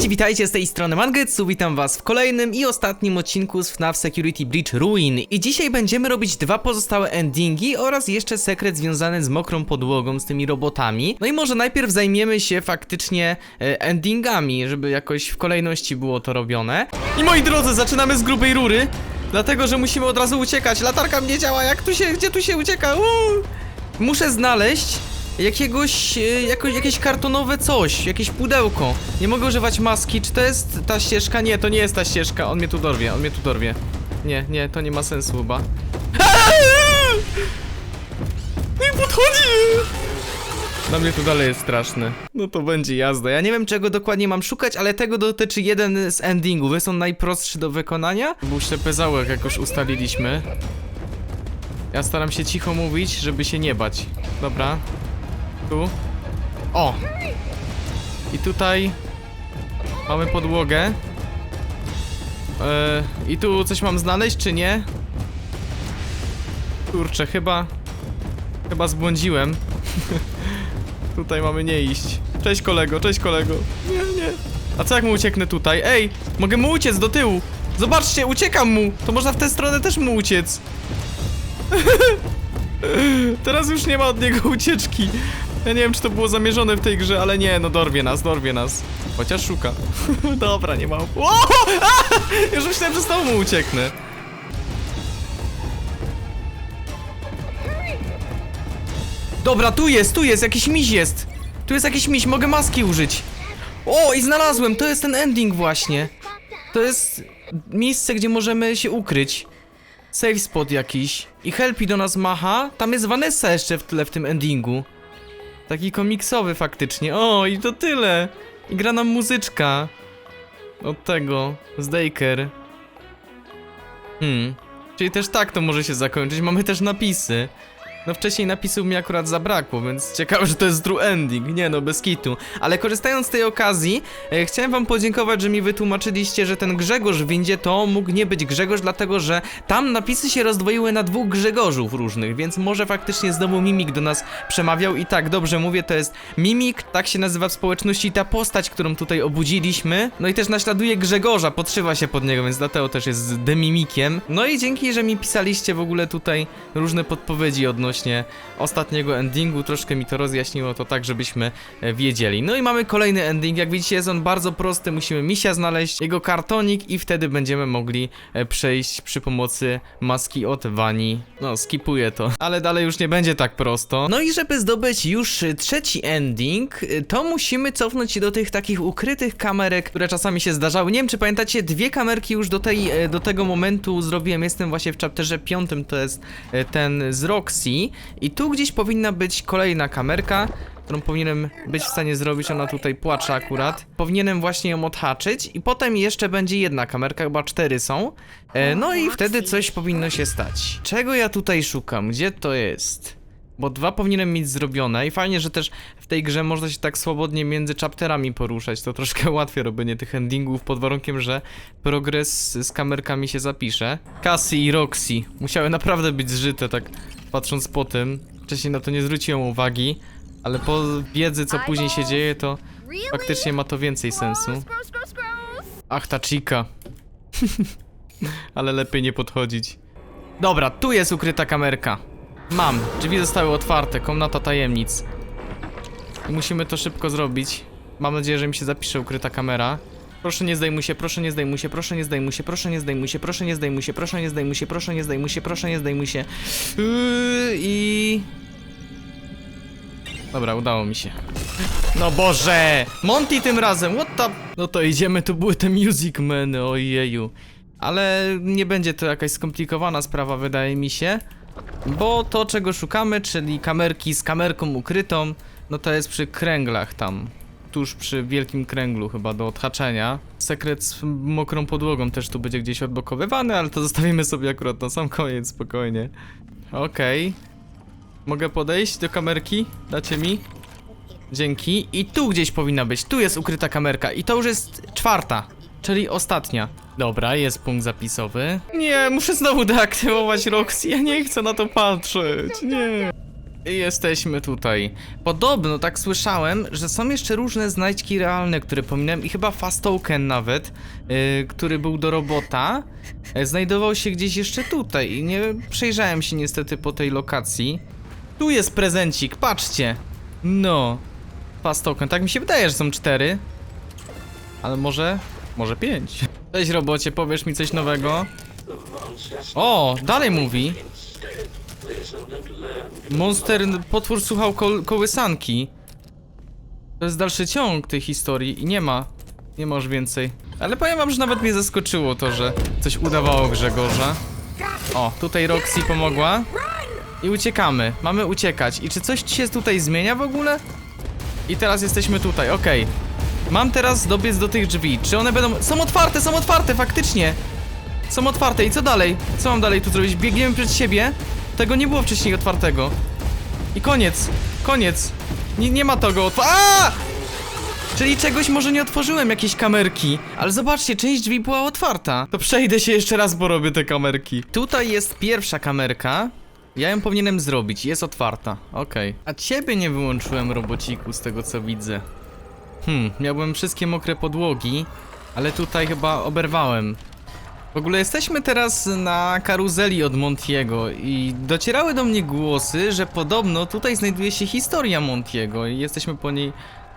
Cześć, witajcie z tej strony Mangetsu, witam was w kolejnym i ostatnim odcinku z FNAF Security Breach Ruin. I dzisiaj będziemy robić dwa pozostałe endingi oraz jeszcze sekret związany z mokrą podłogą, z tymi robotami. No i może najpierw zajmiemy się faktycznie e, endingami, żeby jakoś w kolejności było to robione. I moi drodzy, zaczynamy z grubej rury, dlatego że musimy od razu uciekać. Latarka mnie działa, jak tu się, gdzie tu się ucieka? Uuu. Muszę znaleźć jakiegoś, e, jako, jakieś kartonowe coś, jakieś pudełko. Nie mogę używać maski, czy to jest ta ścieżka? Nie, to nie jest ta ścieżka, on mnie tu dorwie, on mnie tu dorwie. Nie, nie, to nie ma sensu chyba. Nie podchodzi! Dla mnie to dalej jest straszne. No to będzie jazda. Ja nie wiem czego dokładnie mam szukać, ale tego dotyczy jeden z endingów. Jest on najprostszy do wykonania. Był ślepy zaułek, jak już ustaliliśmy. Ja staram się cicho mówić, żeby się nie bać. Dobra. Tu. O! I tutaj mamy podłogę. E, I tu coś mam znaleźć, czy nie? Kurczę, chyba... Chyba zbłądziłem. tutaj mamy nie iść. Cześć kolego, cześć kolego. Nie, nie. A co jak mu ucieknę tutaj? Ej, mogę mu uciec do tyłu. Zobaczcie, uciekam mu. To można w tę stronę też mu uciec. Teraz już nie ma od niego ucieczki. Ja nie wiem, czy to było zamierzone w tej grze, ale nie, no dorwie nas, dorwie nas. Chociaż szuka. Dobra, nie ma. O! A! Już myślałem, że znowu ucieknę. Dobra, tu jest, tu jest, jakiś miś jest. Tu jest jakiś miś, mogę maski użyć. O, i znalazłem, to jest ten ending właśnie. To jest miejsce, gdzie możemy się ukryć. Safe spot jakiś. I Helpi do nas macha. Tam jest Vanessa jeszcze w tle w tym endingu. Taki komiksowy faktycznie. O, i to tyle. I gra nam muzyczka. Od tego. Z Daker. Hmm. Czyli też tak to może się zakończyć. Mamy też napisy. No wcześniej napisów mi akurat zabrakło, więc ciekawe, że to jest true ending. Nie no, bez kitu. Ale korzystając z tej okazji, e, chciałem wam podziękować, że mi wytłumaczyliście, że ten Grzegorz w windzie to mógł nie być Grzegorz, dlatego że tam napisy się rozdwoiły na dwóch Grzegorzów różnych, więc może faktycznie znowu Mimik do nas przemawiał i tak, dobrze mówię, to jest Mimik, tak się nazywa w społeczności ta postać, którą tutaj obudziliśmy. No i też naśladuje Grzegorza, podszywa się pod niego, więc dlatego też jest demimikiem. No i dzięki, że mi pisaliście w ogóle tutaj różne podpowiedzi odnośnie ostatniego endingu, troszkę mi to rozjaśniło to tak, żebyśmy e, wiedzieli. No i mamy kolejny ending, jak widzicie jest on bardzo prosty, musimy misia znaleźć, jego kartonik i wtedy będziemy mogli e, przejść przy pomocy maski od Wani. No, skipuję to, ale dalej już nie będzie tak prosto. No i żeby zdobyć już trzeci ending, e, to musimy cofnąć się do tych takich ukrytych kamerek, które czasami się zdarzały. Nie wiem, czy pamiętacie, dwie kamerki już do, tej, do tego momentu zrobiłem. Jestem właśnie w chapterze piątym, to jest ten z Roxy. I tu gdzieś powinna być kolejna kamerka, którą powinienem być w stanie zrobić. Ona tutaj płacze akurat. Powinienem właśnie ją odhaczyć i potem jeszcze będzie jedna kamerka, chyba cztery są. E, no i wtedy coś powinno się stać. Czego ja tutaj szukam? Gdzie to jest? Bo dwa powinienem mieć zrobione i fajnie, że też w tej grze można się tak swobodnie między chapterami poruszać. To troszkę ułatwia robienie tych endingów pod warunkiem, że progres z kamerkami się zapisze. Cassie i Roxy musiały naprawdę być zżyte, tak patrząc po tym. Wcześniej na to nie zwróciłem uwagi, ale po wiedzy, co później się dzieje, to faktycznie ma to więcej sensu. Ach, ta chica. ale lepiej nie podchodzić. Dobra, tu jest ukryta kamerka. Mam. Drzwi zostały otwarte, komnata tajemnic. I musimy to szybko zrobić. Mam nadzieję, że mi się zapisze ukryta kamera. Proszę nie zdejmuj się, proszę nie zdejmuj się, proszę nie zdejmuj się, proszę nie zdejmuj się, proszę nie zdejmuj się, proszę nie zdejmuj się, proszę nie zdejmuj się, proszę nie zdejmuj się. Yy, I... Dobra, udało mi się. No Boże! Monty tym razem, what the... No to idziemy, tu były te Music Man, ojeju. Ale nie będzie to jakaś skomplikowana sprawa, wydaje mi się. Bo to, czego szukamy, czyli kamerki z kamerką ukrytą, no to jest przy kręglach tam. Tuż przy wielkim kręglu chyba do odhaczenia. Sekret z mokrą podłogą też tu będzie gdzieś odblokowywany, ale to zostawimy sobie akurat na sam koniec, spokojnie. Okej. Mogę podejść do kamerki? Dacie mi? Dzięki. I tu gdzieś powinna być. Tu jest ukryta kamerka. I to już jest czwarta. Czyli ostatnia. Dobra, jest punkt zapisowy. Nie, muszę znowu deaktywować Roxy. Ja nie chcę na to patrzeć. Nie. Jesteśmy tutaj. Podobno, tak słyszałem, że są jeszcze różne znajdźki realne, które pominąłem i chyba Fast Token nawet, yy, który był do robota, yy, znajdował się gdzieś jeszcze tutaj i nie przejrzałem się niestety po tej lokacji. Tu jest prezencik, patrzcie. No. Fast Token, tak mi się wydaje, że są cztery. Ale może, może pięć. Cześć robocie, powiesz mi coś nowego? O, dalej mówi. Monster, potwór słuchał kol kołysanki. To jest dalszy ciąg tej historii i nie ma. Nie ma już więcej. Ale powiem wam, że nawet mnie zaskoczyło to, że coś udawało Grzegorza. O, tutaj Roxy pomogła. I uciekamy. Mamy uciekać. I czy coś się tutaj zmienia w ogóle? I teraz jesteśmy tutaj, okej. Mam teraz dobiec do tych drzwi. Czy one będą... Są otwarte, są otwarte, faktycznie! Są otwarte i co dalej? Co mam dalej tu zrobić? Biegniemy przed siebie? Tego nie było wcześniej otwartego. I koniec, koniec. Nie, nie ma tego. A! Czyli czegoś może nie otworzyłem, jakieś kamerki. Ale zobaczcie, część drzwi była otwarta. To przejdę się jeszcze raz, bo robię te kamerki. Tutaj jest pierwsza kamerka. Ja ją powinienem zrobić, jest otwarta. Okej. A ciebie nie wyłączyłem, robociku, z tego co widzę. Hmm, miałbym wszystkie mokre podłogi, ale tutaj chyba oberwałem. W ogóle jesteśmy teraz na karuzeli od Montiego i docierały do mnie głosy, że podobno tutaj znajduje się historia Montiego i jesteśmy po niej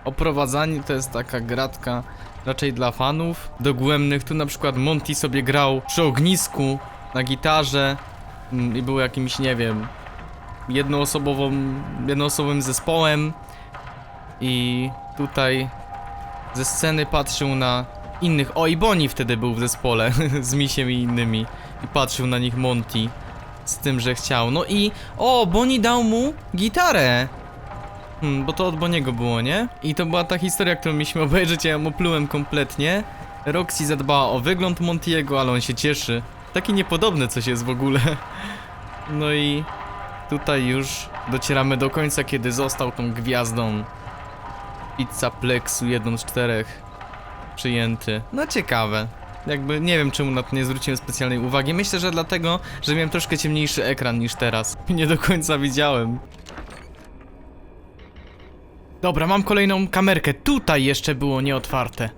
oprowadzani. To jest taka gratka raczej dla fanów dogłębnych. Tu na przykład Monty sobie grał przy ognisku na gitarze mm, i był jakimś, nie wiem, jednoosobową, jednoosobowym zespołem i tutaj ze sceny patrzył na innych. O, i Bonnie wtedy był w zespole z Misiem i innymi. I patrzył na nich Monty z tym, że chciał. No i. O, Bonnie dał mu gitarę. Hmm, bo to od Boniego było, nie? I to była ta historia, którą mieliśmy obejrzeć, ja ją oplułem kompletnie. Roxy zadbała o wygląd Montiego, ale on się cieszy. Taki niepodobny coś jest w ogóle. No i tutaj już docieramy do końca, kiedy został tą gwiazdą Pizza Plexu, jedną z czterech przyjęty. No ciekawe. Jakby nie wiem czemu na to nie zwróciłem specjalnej uwagi. Myślę, że dlatego, że miałem troszkę ciemniejszy ekran niż teraz. Nie do końca widziałem. Dobra, mam kolejną kamerkę. Tutaj jeszcze było nieotwarte.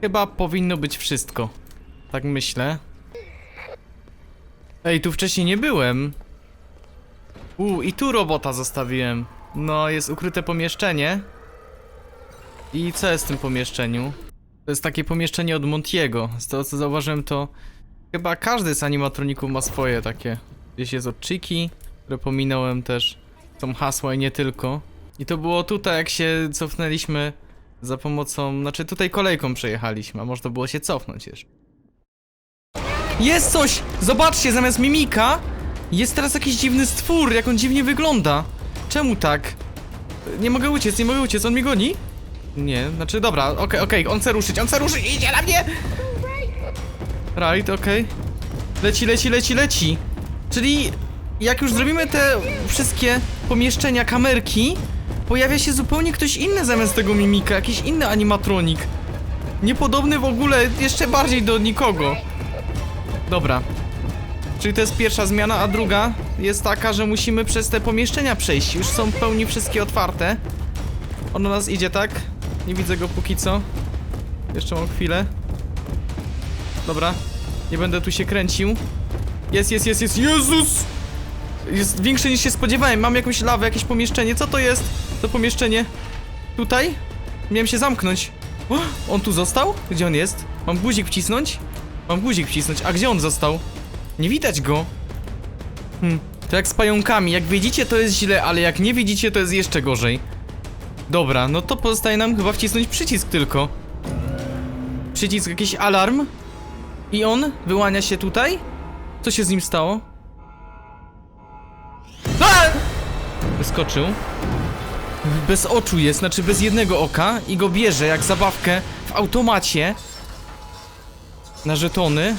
Chyba powinno być wszystko. Tak myślę. Ej, tu wcześniej nie byłem. U, i tu robota zostawiłem. No, jest ukryte pomieszczenie. I co jest w tym pomieszczeniu? To jest takie pomieszczenie od Montiego. Z tego co zauważyłem to chyba każdy z animatroników ma swoje takie. Gdzieś jest odczyki, które pominąłem też. Są hasła i nie tylko. I to było tutaj jak się cofnęliśmy za pomocą, znaczy tutaj kolejką przejechaliśmy, a można było się cofnąć jeszcze. Jest coś! Zobaczcie, zamiast mimika jest teraz jakiś dziwny stwór, jak on dziwnie wygląda. Czemu tak? Nie mogę uciec, nie mogę uciec, on mnie goni? Nie, znaczy dobra, okej, okej, on chce ruszyć, on chce ruszyć, idzie na mnie! Right, okej. Leci, leci, leci, leci. Czyli jak już zrobimy te wszystkie pomieszczenia, kamerki, pojawia się zupełnie ktoś inny zamiast tego mimika, jakiś inny animatronik. Niepodobny w ogóle jeszcze bardziej do nikogo. Dobra. Czyli to jest pierwsza zmiana, a druga jest taka, że musimy przez te pomieszczenia przejść. Już są w pełni wszystkie otwarte. On do nas idzie, tak? Nie widzę go póki co. Jeszcze mam chwilę. Dobra. Nie będę tu się kręcił. Jest, jest, jest, jest. Jezus! Jest większy niż się spodziewałem. Mam jakąś lawę, jakieś pomieszczenie. Co to jest? To pomieszczenie. Tutaj? Miałem się zamknąć. O, on tu został? Gdzie on jest? Mam guzik wcisnąć? Mam guzik wcisnąć. A gdzie on został? Nie widać go. Hmm. To jak z pająkami. Jak widzicie, to jest źle, ale jak nie widzicie, to jest jeszcze gorzej. Dobra, no to pozostaje nam chyba wcisnąć przycisk tylko. Przycisk, jakiś alarm. I on wyłania się tutaj? Co się z nim stało? A! Wyskoczył. Bez oczu jest, znaczy bez jednego oka i go bierze jak zabawkę w automacie. Na żetony.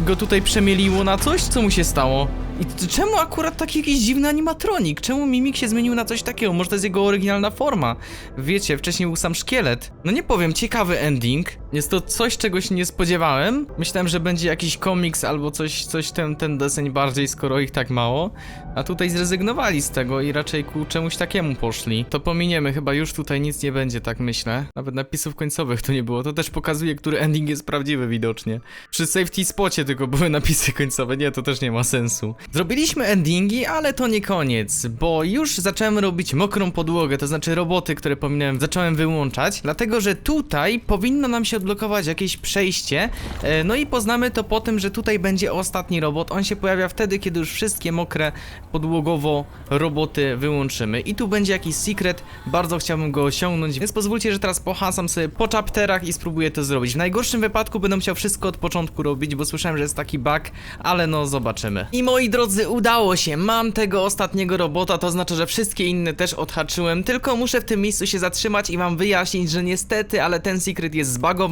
Go tutaj przemieliło na coś? Co mu się stało? I czemu akurat taki jakiś dziwny animatronik? Czemu mimik się zmienił na coś takiego? Może to jest jego oryginalna forma? Wiecie, wcześniej był sam szkielet. No nie powiem, ciekawy ending. Jest to coś, czego się nie spodziewałem. Myślałem, że będzie jakiś komiks albo coś, coś ten, ten deseń bardziej, skoro ich tak mało. A tutaj zrezygnowali z tego i raczej ku czemuś takiemu poszli. To pominiemy, chyba już tutaj nic nie będzie, tak myślę. Nawet napisów końcowych tu nie było. To też pokazuje, który ending jest prawdziwy widocznie. Przy safety spocie tylko były napisy końcowe. Nie, to też nie ma sensu. Zrobiliśmy endingi, ale to nie koniec, bo już zacząłem robić mokrą podłogę, to znaczy roboty, które pominąłem, zacząłem wyłączać, dlatego że tutaj powinno nam się odblokować jakieś przejście, e, no i poznamy to po tym, że tutaj będzie ostatni robot, on się pojawia wtedy, kiedy już wszystkie mokre podłogowo roboty wyłączymy. I tu będzie jakiś secret, bardzo chciałbym go osiągnąć, więc pozwólcie, że teraz pohasam sobie po chapterach i spróbuję to zrobić. W najgorszym wypadku będę musiał wszystko od początku robić, bo słyszałem, że jest taki bug, ale no zobaczymy. I moi drodzy, udało się, mam tego ostatniego robota, to znaczy, że wszystkie inne też odhaczyłem, tylko muszę w tym miejscu się zatrzymać i wam wyjaśnić, że niestety, ale ten secret jest zbagowany.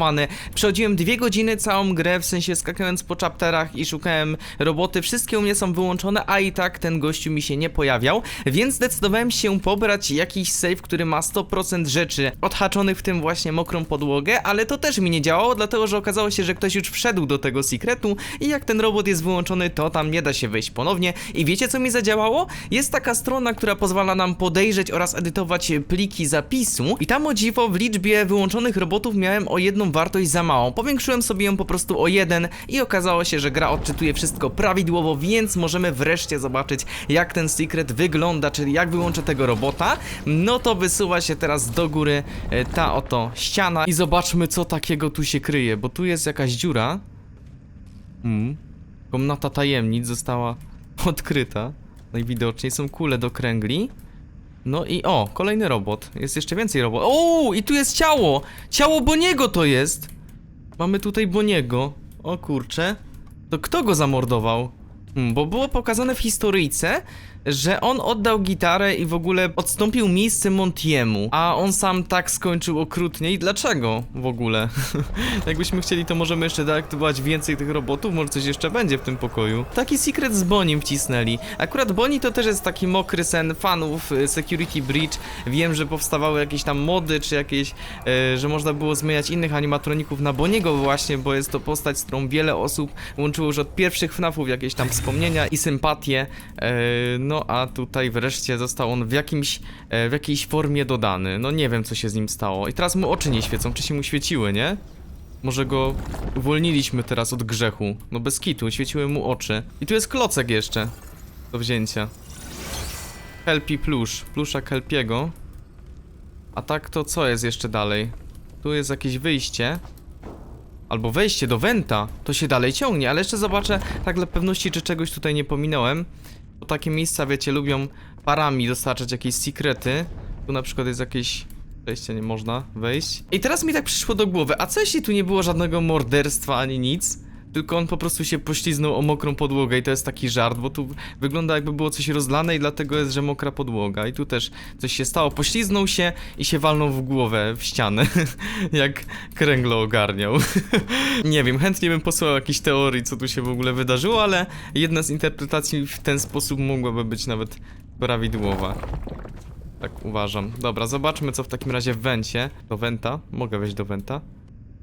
Przechodziłem dwie godziny całą grę, w sensie skakając po chapterach i szukałem roboty, wszystkie u mnie są wyłączone, a i tak ten gościu mi się nie pojawiał, więc zdecydowałem się pobrać jakiś save, który ma 100% rzeczy odhaczonych w tym właśnie mokrą podłogę, ale to też mi nie działało, dlatego że okazało się, że ktoś już wszedł do tego secretu i jak ten robot jest wyłączony, to tam nie da się wejść ponownie. I wiecie co mi zadziałało? Jest taka strona, która pozwala nam podejrzeć oraz edytować pliki zapisu i tam o dziwo w liczbie wyłączonych robotów miałem o jedną wartość za małą. Powiększyłem sobie ją po prostu o jeden i okazało się, że gra odczytuje wszystko prawidłowo, więc możemy wreszcie zobaczyć jak ten secret wygląda, czyli jak wyłączę tego robota. No to wysuwa się teraz do góry e, ta oto ściana i zobaczmy co takiego tu się kryje, bo tu jest jakaś dziura. Mm. Komnata tajemnic została odkryta. Najwidoczniej są kule do kręgli. No i o, kolejny robot. Jest jeszcze więcej robot. O, i tu jest ciało! Ciało Boniego to jest! Mamy tutaj Boniego. O kurcze. To kto go zamordował? Hmm, bo było pokazane w historyjce, że on oddał gitarę i w ogóle odstąpił miejsce Montiemu, a on sam tak skończył okrutnie i dlaczego w ogóle? Jakbyśmy chcieli, to możemy jeszcze deaktywować więcej tych robotów, może coś jeszcze będzie w tym pokoju. Taki secret z Bonim wcisnęli. Akurat Boni to też jest taki mokry sen fanów y, Security Breach. Wiem, że powstawały jakieś tam mody, czy jakieś, e, że można było zmieniać innych animatroników na Boniego właśnie, bo jest to postać, z którą wiele osób łączyło już od pierwszych FNAFów jakieś tam wspomnienia i sympatie. E, no a tutaj wreszcie został on w jakimś, e, w jakiejś formie dodany. No nie wiem, co się z nim stało. I teraz mu oczy nie świecą, czy się mu świeciły, nie? Może go uwolniliśmy teraz od grzechu. No bez kitu, świeciły mu oczy. I tu jest klocek jeszcze do wzięcia. Helpi plusz, plusza Helpiego. A tak to co jest jeszcze dalej? Tu jest jakieś wyjście. Albo wejście do Wenta. To się dalej ciągnie, ale jeszcze zobaczę tak dla pewności, czy czegoś tutaj nie pominąłem. Bo takie miejsca, wiecie, lubią parami dostarczać jakieś sekrety. Tu na przykład jest jakieś wejście, nie można wejść. I teraz mi tak przyszło do głowy, a co jeśli tu nie było żadnego morderstwa ani nic? Tylko on po prostu się pośliznął o mokrą podłogę i to jest taki żart, bo tu wygląda jakby było coś rozlane i dlatego jest, że mokra podłoga. I tu też coś się stało, pośliznął się i się walnął w głowę, w ścianę, jak kręglo ogarniał. Nie wiem, chętnie bym posłuchał jakiejś teorii, co tu się w ogóle wydarzyło, ale jedna z interpretacji w ten sposób mogłaby być nawet prawidłowa. Tak uważam. Dobra, zobaczmy co w takim razie w wencie. Do wenta? Mogę wejść do wenta?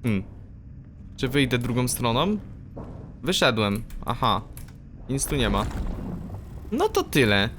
Hmm. Czy wyjdę drugą stroną? Wyszedłem. Aha. Nic tu nie ma. No to tyle.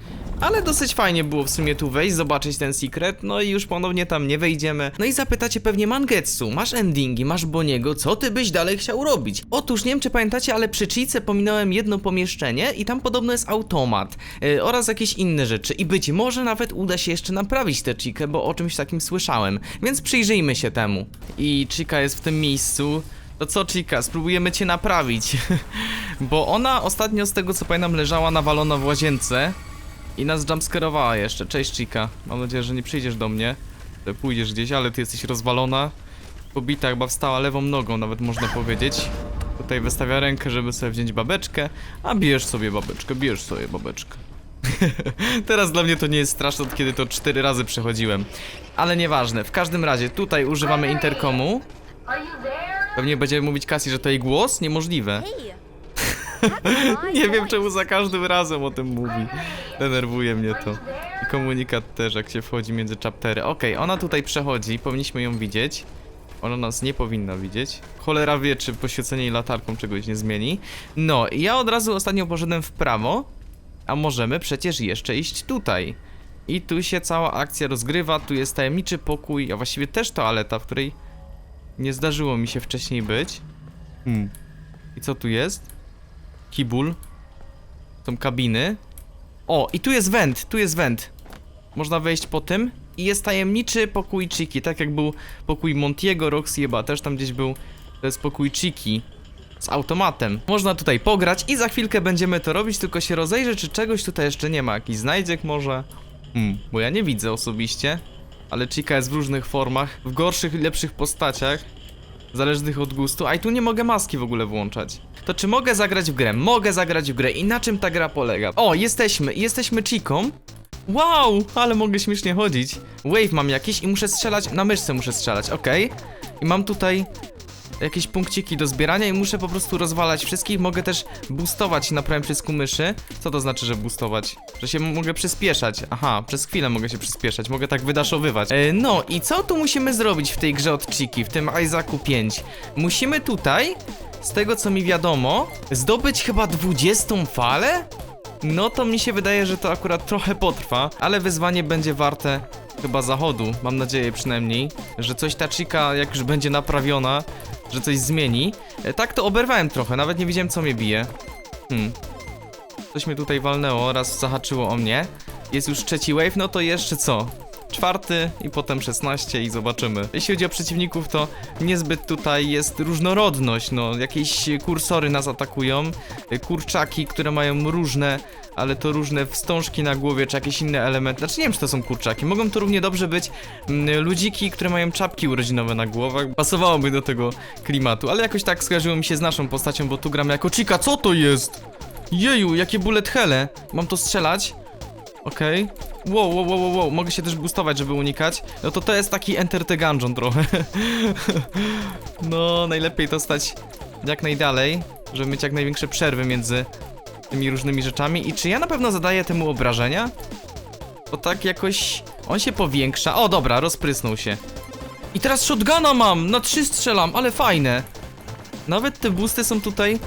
Ale dosyć fajnie było w sumie tu wejść, zobaczyć ten secret, no i już ponownie tam nie wejdziemy. No i zapytacie pewnie Mangetsu, masz endingi, masz Boniego, co ty byś dalej chciał robić? Otóż nie wiem czy pamiętacie, ale przy Chice pominąłem jedno pomieszczenie i tam podobno jest automat yy, oraz jakieś inne rzeczy i być może nawet uda się jeszcze naprawić tę Chikę, bo o czymś takim słyszałem, więc przyjrzyjmy się temu. I Chica jest w tym miejscu. To co, Chica, spróbujemy cię naprawić. Bo ona ostatnio, z tego co pamiętam, leżała nawalona w łazience i nas jumpscarowała jeszcze. Cześć, Chica. Mam nadzieję, że nie przyjdziesz do mnie. Że Pójdziesz gdzieś, ale ty jesteś rozwalona. Pobita, chyba wstała lewą nogą, nawet można powiedzieć. Tutaj wystawia rękę, żeby sobie wziąć babeczkę. A bierz sobie babeczkę, bierz sobie babeczkę. Teraz dla mnie to nie jest straszne, od kiedy to cztery razy przechodziłem. Ale nieważne, w każdym razie tutaj używamy interkomu. Are you there? Pewnie będziemy mówić Cassie, że to jej głos? Niemożliwe. Nie wiem voice. czemu za każdym razem o tym mówi. Denerwuje mnie to. I komunikat też, jak się wchodzi między chaptery. Okej, ona tutaj przechodzi, powinniśmy ją widzieć. Ona nas nie powinna widzieć. Cholera wie, czy poświecenie jej latarką czegoś nie zmieni. No, i ja od razu ostatnio poszedłem w prawo, a możemy przecież jeszcze iść tutaj. I tu się cała akcja rozgrywa, tu jest tajemniczy pokój, a właściwie też toaleta, w której nie zdarzyło mi się wcześniej być. Hmm. I co tu jest? Kibul. Są kabiny. O, i tu jest węd, tu jest węd. Można wejść po tym. I jest tajemniczy pokój Chiki, tak jak był pokój Montiego, Roxy chyba też tam gdzieś był. To jest pokój Chiki. Z automatem. Można tutaj pograć i za chwilkę będziemy to robić, tylko się rozejrzę, czy czegoś tutaj jeszcze nie ma. Jakiś znajdziek może? Hmm, bo ja nie widzę osobiście. Ale Chica jest w różnych formach, w gorszych lepszych postaciach. Zależnych od gustu. A i tu nie mogę maski w ogóle włączać. To czy mogę zagrać w grę? Mogę zagrać w grę. I na czym ta gra polega? O, jesteśmy. Jesteśmy Chiką. Wow, ale mogę śmiesznie chodzić. Wave mam jakiś i muszę strzelać. Na myszce muszę strzelać, okej. I mam tutaj jakieś punkciki do zbierania i muszę po prostu rozwalać wszystkich. Mogę też boostować na prawym przycisku myszy. Co to znaczy, że boostować? Że się mogę przyspieszać. Aha, przez chwilę mogę się przyspieszać. Mogę tak wydaszowywać. E, no i co tu musimy zrobić w tej grze od Chiki, w tym Isaacu 5? Musimy tutaj, z tego co mi wiadomo, zdobyć chyba 20 falę? No to mi się wydaje, że to akurat trochę potrwa, ale wyzwanie będzie warte chyba zachodu. Mam nadzieję przynajmniej, że coś ta Chica, jak już będzie naprawiona, że coś zmieni. E, tak to oberwałem trochę, nawet nie wiedziałem co mnie bije. Hmm. Coś mnie tutaj walnęło, raz zahaczyło o mnie. Jest już trzeci wave, no to jeszcze co? Czwarty i potem 16 i zobaczymy. Jeśli chodzi o przeciwników, to niezbyt tutaj jest różnorodność, no jakieś kursory nas atakują, kurczaki, które mają różne, ale to różne wstążki na głowie, czy jakieś inne elementy. Znaczy nie wiem, czy to są kurczaki. Mogą to równie dobrze być mm, ludziki, które mają czapki urodzinowe na głowach. Pasowałoby do tego klimatu, ale jakoś tak skojarzyło mi się z naszą postacią, bo tu gram jako Chica. Co to jest? Jeju, jakie bullet hele. Mam to strzelać? Okej. Wow, wow, wow, wow, wow, mogę się też boostować, żeby unikać. No to to jest taki Enter the Gungeon trochę. no, najlepiej to stać jak najdalej, żeby mieć jak największe przerwy między tymi różnymi rzeczami. I czy ja na pewno zadaję temu obrażenia? Bo tak jakoś... On się powiększa. O, dobra, rozprysnął się. I teraz shotguna mam! Na trzy strzelam, ale fajne. Nawet te boosty są tutaj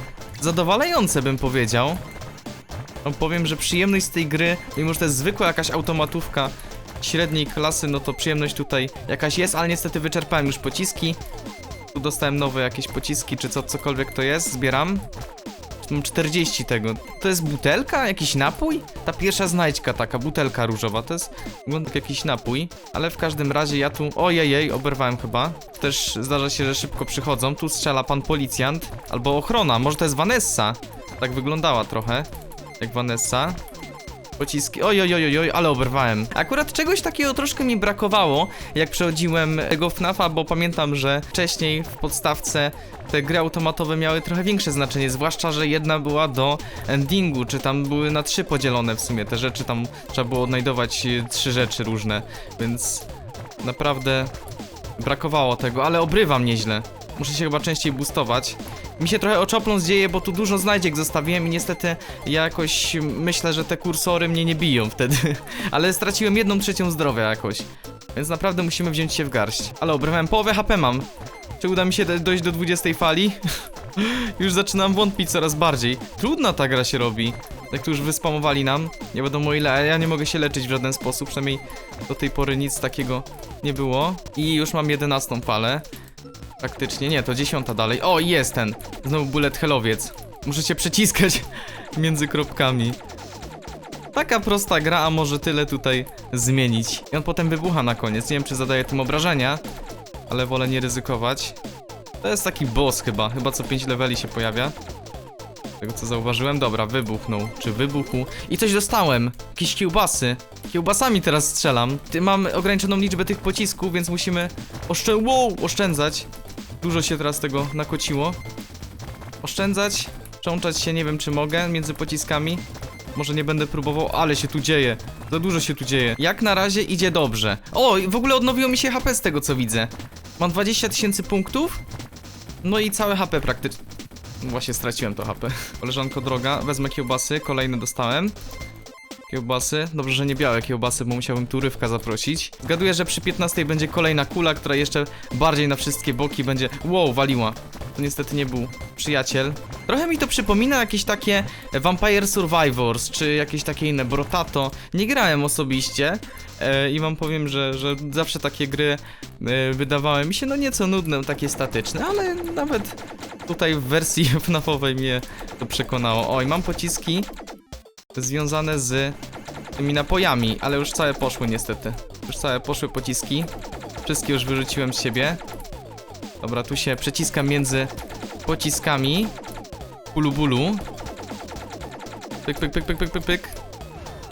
zadowalające, bym powiedział. No powiem, że przyjemność z tej gry, mimo że to jest zwykła jakaś automatówka średniej klasy, no to przyjemność tutaj jakaś jest, ale niestety wyczerpałem już pociski. Tu dostałem nowe jakieś pociski, czy co, cokolwiek to jest, zbieram. Mam 40 tego. To jest butelka? Jakiś napój? Ta pierwsza znajdźka taka, butelka różowa, to jest wygląda jak jakiś napój. Ale w każdym razie ja tu... Ojej, oberwałem chyba. Też zdarza się, że szybko przychodzą. Tu strzela pan policjant. Albo ochrona, może to jest Vanessa. Tak wyglądała trochę jak Vanessa. Pociski. Oj, oj, oj, oj, ale oberwałem. Akurat czegoś takiego troszkę mi brakowało, jak przechodziłem tego FNAFa, bo pamiętam, że wcześniej w podstawce te gry automatowe miały trochę większe znaczenie, zwłaszcza, że jedna była do endingu, czy tam były na trzy podzielone w sumie te rzeczy, tam trzeba było odnajdować y, trzy rzeczy różne, więc naprawdę brakowało tego, ale obrywam nieźle. Muszę się chyba częściej boostować. Mi się trochę oczopląs dzieje, bo tu dużo znajdziek zostawiłem i niestety ja jakoś myślę, że te kursory mnie nie biją wtedy. Ale straciłem jedną trzecią zdrowia jakoś. Więc naprawdę musimy wziąć się w garść. Ale obrywałem połowę HP mam. Czy uda mi się do- dojść do 20 fali? już zaczynam wątpić coraz bardziej. Trudna ta gra się robi. Jak tu już wyspamowali nam, nie wiadomo ile, ja nie mogę się leczyć w żaden sposób, przynajmniej do tej pory nic takiego nie było. I już mam 11 falę. Faktycznie, nie, to dziesiąta dalej. O, jest ten! Znowu bullet hellowiec. Muszę się przeciskać między kropkami. Taka prosta gra, a może tyle tutaj zmienić. I on potem wybucha na koniec. Nie wiem, czy zadaje tym obrażenia, ale wolę nie ryzykować. To jest taki boss chyba, chyba co 5 leveli się pojawia. Tego co zauważyłem, dobra, wybuchnął, czy wybuchł. I coś dostałem, jakieś kiełbasy. Kiełbasami teraz strzelam. Ty, mam ograniczoną liczbę tych pocisków, więc musimy oszczę wow, oszczędzać. Dużo się teraz tego nakociło. Oszczędzać, przełączać się, nie wiem czy mogę, między pociskami. Może nie będę próbował, ale się tu dzieje. Za dużo się tu dzieje. Jak na razie idzie dobrze. O, w ogóle odnowiło mi się HP z tego co widzę. Mam 20 tysięcy punktów. No i całe HP praktycznie. Właśnie straciłem to HP. Koleżanko droga, wezmę kiełbasy, kolejne dostałem. Kiełbasy. Dobrze, że nie białe kiełbasy, bo musiałbym tu rywka zaprosić. Zgaduję, że przy 15 będzie kolejna kula, która jeszcze bardziej na wszystkie boki będzie... Wow, waliła. To niestety nie był przyjaciel. Trochę mi to przypomina jakieś takie Vampire Survivors, czy jakieś takie inne, Brotato. Nie grałem osobiście e, i wam powiem, że, że zawsze takie gry e, wydawały mi się no nieco nudne, takie statyczne, ale nawet tutaj w wersji FNAF-owej mnie to przekonało. Oj, mam pociski związane z tymi napojami, ale już całe poszły niestety. Już całe poszły pociski. Wszystkie już wyrzuciłem z siebie. Dobra, tu się przeciskam między pociskami. Bulu bulu. Pyk, pyk, pyk, pyk, pyk, pyk, pyk.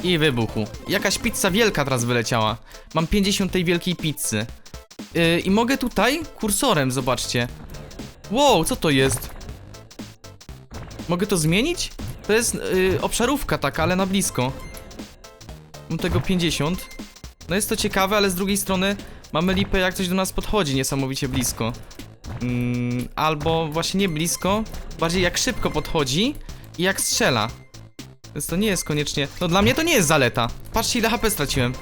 I wybuchu. Jakaś pizza wielka teraz wyleciała. Mam 50 tej wielkiej pizzy. Yy, I mogę tutaj kursorem, zobaczcie. Wow, co to jest? Mogę to zmienić? To jest yy, obszarówka taka, ale na blisko. Mam tego 50. No jest to ciekawe, ale z drugiej strony mamy lipę jak coś do nas podchodzi niesamowicie blisko. Mm, albo właśnie nie blisko, bardziej jak szybko podchodzi i jak strzela. Więc to nie jest koniecznie... No dla mnie to nie jest zaleta. Patrzcie ile HP straciłem.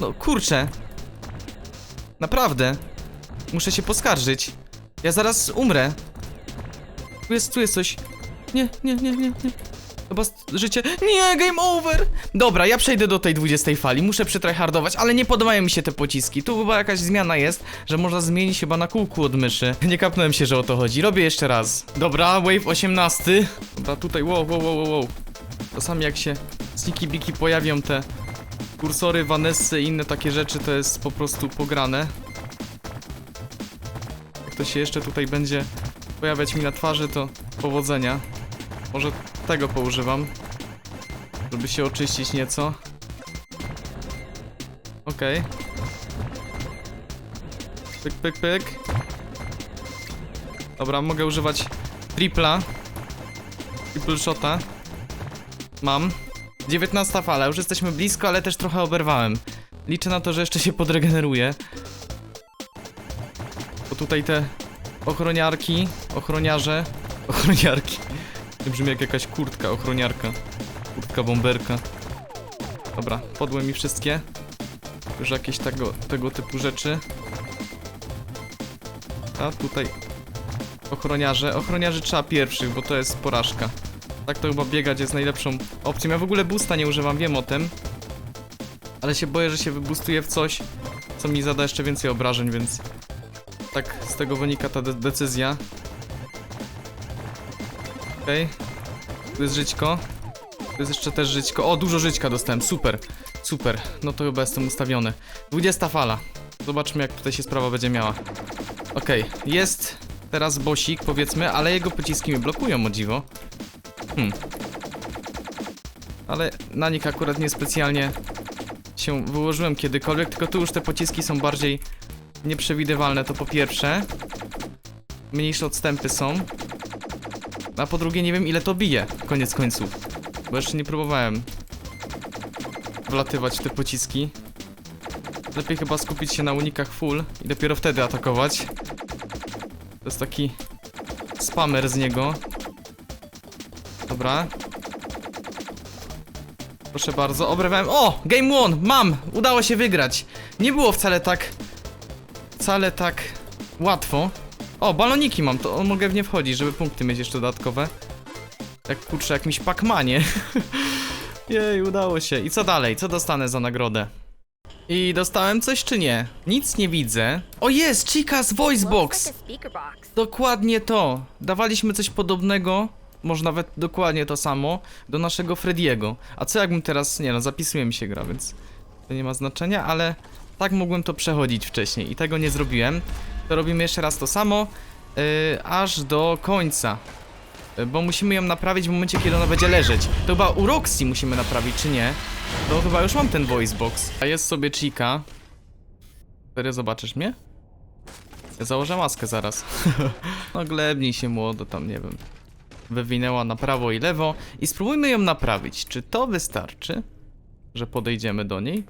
No kurczę. Naprawdę. Muszę się poskarżyć. Ja zaraz umrę. Tu jest, tu jest coś. Nie, nie, nie, nie, nie. Chyba życie. Nie, game over! Dobra, ja przejdę do tej 20 fali. Muszę przytryhardować, ale nie podobają mi się te pociski. Tu chyba jakaś zmiana jest, że można zmienić chyba na kółku od myszy. Nie kapnąłem się, że o to chodzi. Robię jeszcze raz. Dobra, wave 18. Dobra, tutaj, wow, wow, wow, wow, wow. Czasami jak się sniki biki pojawią te kursory, Vanessy i inne takie rzeczy, to jest po prostu pograne. Jak to się jeszcze tutaj będzie pojawiać mi na twarzy, to powodzenia. Może tego poużywam, żeby się oczyścić nieco. Okej. Pyk, pyk, pyk. Dobra, mogę używać tripla. Triple shota. Mam. 19 fala, już jesteśmy blisko, ale też trochę oberwałem. Liczę na to, że jeszcze się podregeneruje. Bo tutaj te ochroniarki, ochroniarze, ochroniarki. To brzmi jak jakaś kurtka, ochroniarka. Kurtka bomberka. Dobra, podły mi wszystkie. Już jakieś tego, tego typu rzeczy. A tutaj ochroniarze. Ochroniarzy trzeba pierwszych, bo to jest porażka. Tak to chyba biegać jest najlepszą opcją. Ja w ogóle boosta nie używam, wiem o tym. Ale się boję, że się wybustuje w coś, co mi zada jeszcze więcej obrażeń, więc... Tak z tego wynika ta de decyzja. Okej. Tu jest żyćko. Tu jest jeszcze też żyćko. O, dużo żyćka dostałem, super. Super, no to chyba jestem ustawiony. 20 fala. Zobaczmy jak tutaj się sprawa będzie miała. Okej, jest teraz bosik powiedzmy, ale jego pociski mnie blokują o dziwo. Hmm. Ale na nich akurat niespecjalnie się wyłożyłem kiedykolwiek, tylko tu już te pociski są bardziej nieprzewidywalne, to po pierwsze. Mniejsze odstępy są. A po drugie nie wiem ile to bije, koniec końców. Bo jeszcze nie próbowałem wlatywać te pociski. Lepiej chyba skupić się na unikach full i dopiero wtedy atakować. To jest taki spamer z niego. Dobra. Proszę bardzo, obrywałem. O! Game one! Mam! Udało się wygrać. Nie było wcale tak. Wcale tak łatwo. O, baloniki mam, to mogę w nie wchodzić, żeby punkty mieć jeszcze dodatkowe. Jak kurczę, jakimś Pacmanie. Jej, udało się. I co dalej? Co dostanę za nagrodę? I dostałem coś czy nie? Nic nie widzę. O jest, Chica's Voice box. Dokładnie to. Dawaliśmy coś podobnego, może nawet dokładnie to samo, do naszego Frediego. A co jakbym teraz, nie no, zapisuje mi się gra, więc to nie ma znaczenia, ale tak mogłem to przechodzić wcześniej i tego nie zrobiłem. To robimy jeszcze raz to samo, yy, aż do końca. Yy, Bo musimy ją naprawić w momencie, kiedy ona będzie leżeć. To chyba u Roxy musimy naprawić, czy nie? To chyba już mam ten voice box. A jest sobie Chica. Serio, zobaczysz mnie? Ja założę maskę zaraz. no glebnij się młodo, tam nie wiem. Wywinęła na prawo i lewo i spróbujmy ją naprawić. Czy to wystarczy, że podejdziemy do niej?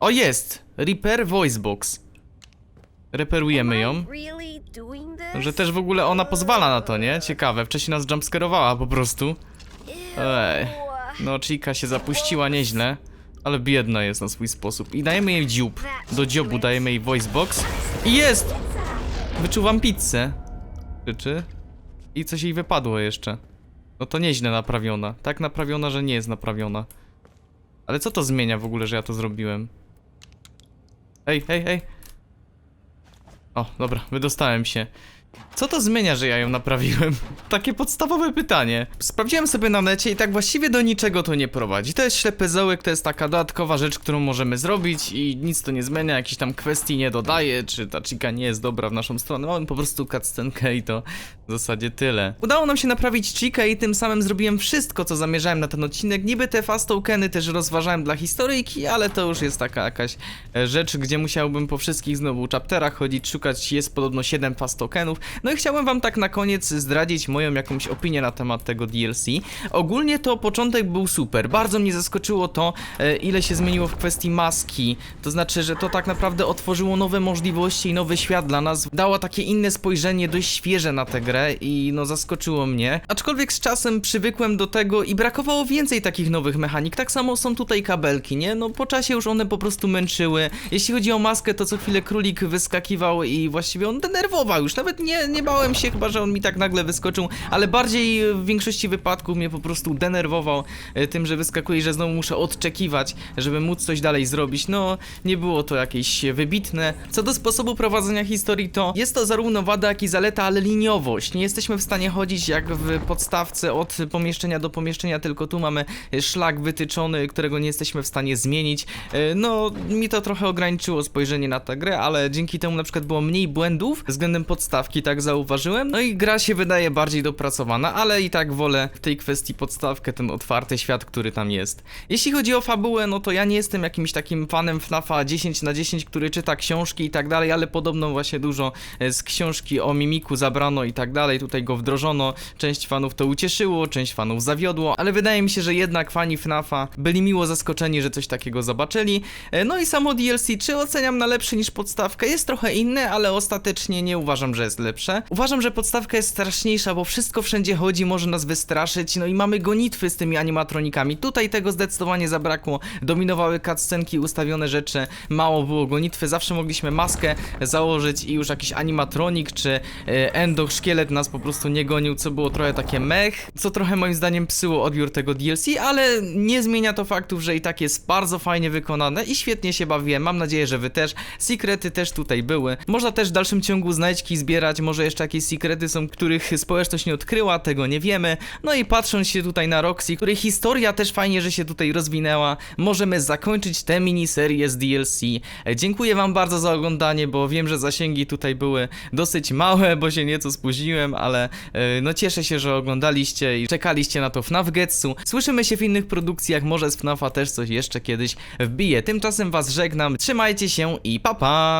O jest! Repair voice box. Reperujemy ją. Że też w ogóle ona pozwala na to, nie? Ciekawe, wcześniej nas jumpscarowała po prostu. Ej, no Chica się zapuściła nieźle, ale biedna jest na swój sposób. I dajemy jej dziób. Do dziobu dajemy jej voice box. I jest! Wyczuwam pizzę. Krzyczy. I coś jej wypadło jeszcze. No to nieźle naprawiona. Tak naprawiona, że nie jest naprawiona. Ale co to zmienia w ogóle, że ja to zrobiłem? Ej, ej, ej. O, dobra, wydostałem się. Co to zmienia, że ja ją naprawiłem? Takie podstawowe pytanie. Sprawdziłem sobie na necie i tak właściwie do niczego to nie prowadzi. To jest ślepy zaułek, to jest taka dodatkowa rzecz, którą możemy zrobić i nic to nie zmienia, jakichś tam kwestii nie dodaje, czy ta chica nie jest dobra w naszą stronę. Mamy po prostu cutscenkę i to w zasadzie tyle. Udało nam się naprawić chica i tym samym zrobiłem wszystko, co zamierzałem na ten odcinek. Niby te fast tokeny też rozważałem dla historyjki, ale to już jest taka jakaś e, rzecz, gdzie musiałbym po wszystkich znowu chapterach chodzić, szukać. Jest podobno 7 fast tokenów. No i chciałem wam tak na koniec zdradzić moją jakąś opinię na temat tego DLC. Ogólnie to początek był super. Bardzo mnie zaskoczyło to, e, ile się zmieniło w kwestii maski. To znaczy, że to tak naprawdę otworzyło nowe możliwości i nowy świat dla nas. Dało takie inne spojrzenie, dość świeże na tę grę i no zaskoczyło mnie. Aczkolwiek z czasem przywykłem do tego i brakowało więcej takich nowych mechanik. Tak samo są tutaj kabelki, nie? No po czasie już one po prostu męczyły. Jeśli chodzi o maskę, to co chwilę królik wyskakiwał i właściwie on denerwował już. Nawet nie, nie bałem się chyba, że on mi tak nagle wyskoczył, ale bardziej w większości wypadków mnie po prostu denerwował e, tym, że wyskakuje i że znowu muszę odczekiwać, żeby móc coś dalej zrobić. No, nie było to jakieś wybitne. Co do sposobu prowadzenia historii, to jest to zarówno wada, jak i zaleta, ale liniowość. Nie jesteśmy w stanie chodzić jak w podstawce od pomieszczenia do pomieszczenia, tylko tu mamy szlak wytyczony, którego nie jesteśmy w stanie zmienić. E, No, mi to trochę ograniczyło spojrzenie na tę grę, ale dzięki temu na przykład było mniej błędów względem podstawki, tak zauważyłem. No i gra się wydaje bardziej dopracowana, ale i tak wolę w tej kwestii podstawkę, ten otwarty świat, który tam jest. Jeśli chodzi o fabułę, no to ja nie jestem jakimś takim fanem FNAFa 10 na 10, który czyta książki i tak dalej, ale podobno właśnie dużo e, z książki o Mimiku zabrano i tak dalej, tutaj go wdrożono. Część fanów to ucieszyło, część fanów zawiodło, ale wydaje mi się, że jednak fani FNAFa byli miło zaskoczeni, że coś takiego zobaczyli. E, No i samo DLC, czy oceniam na lepszy niż podstawkę? Jest trochę inne, ale ostatecznie nie uważam, że jest lepsze. Uważam, że podstawka jest straszniejsza, bo wszystko wszędzie chodzi, może nas wystraszyć, no i mamy gonitwy z tymi animatronikami. Tutaj tego zdecydowanie zabrakło. Dominowały cutscenki, ustawione rzeczy, mało było gonitwy, zawsze mogliśmy maskę założyć i już jakiś animatronik czy e, endoszkielet nas po prostu nie gonił, co było trochę takie mech, co trochę moim zdaniem psuło odbiór tego DLC, ale nie zmienia to faktów, że i tak jest bardzo fajnie wykonane i świetnie się bawiłem. Mam nadzieję, że wy też. Sekrety też tutaj były. Można też w dalszym ciągu znajdźki zbierać, może jeszcze jakieś sekrety są, których społeczność nie odkryła, tego nie wiemy. No i patrząc się tutaj na Roxy, której historia też fajnie, że się tutaj rozwinęła, możemy zakończyć tę miniserię z DLC. Dziękuję wam bardzo za oglądanie, bo wiem, że zasięgi tutaj były dosyć małe, bo się nieco spóźniłem, ale e, no cieszę się, że oglądaliście i czekaliście na to FNAF Getsu. Słyszymy się w innych produkcjach, może z FNAFa też coś jeszcze kiedyś wbije. Tymczasem was żegnam, trzymajcie się i pa pa!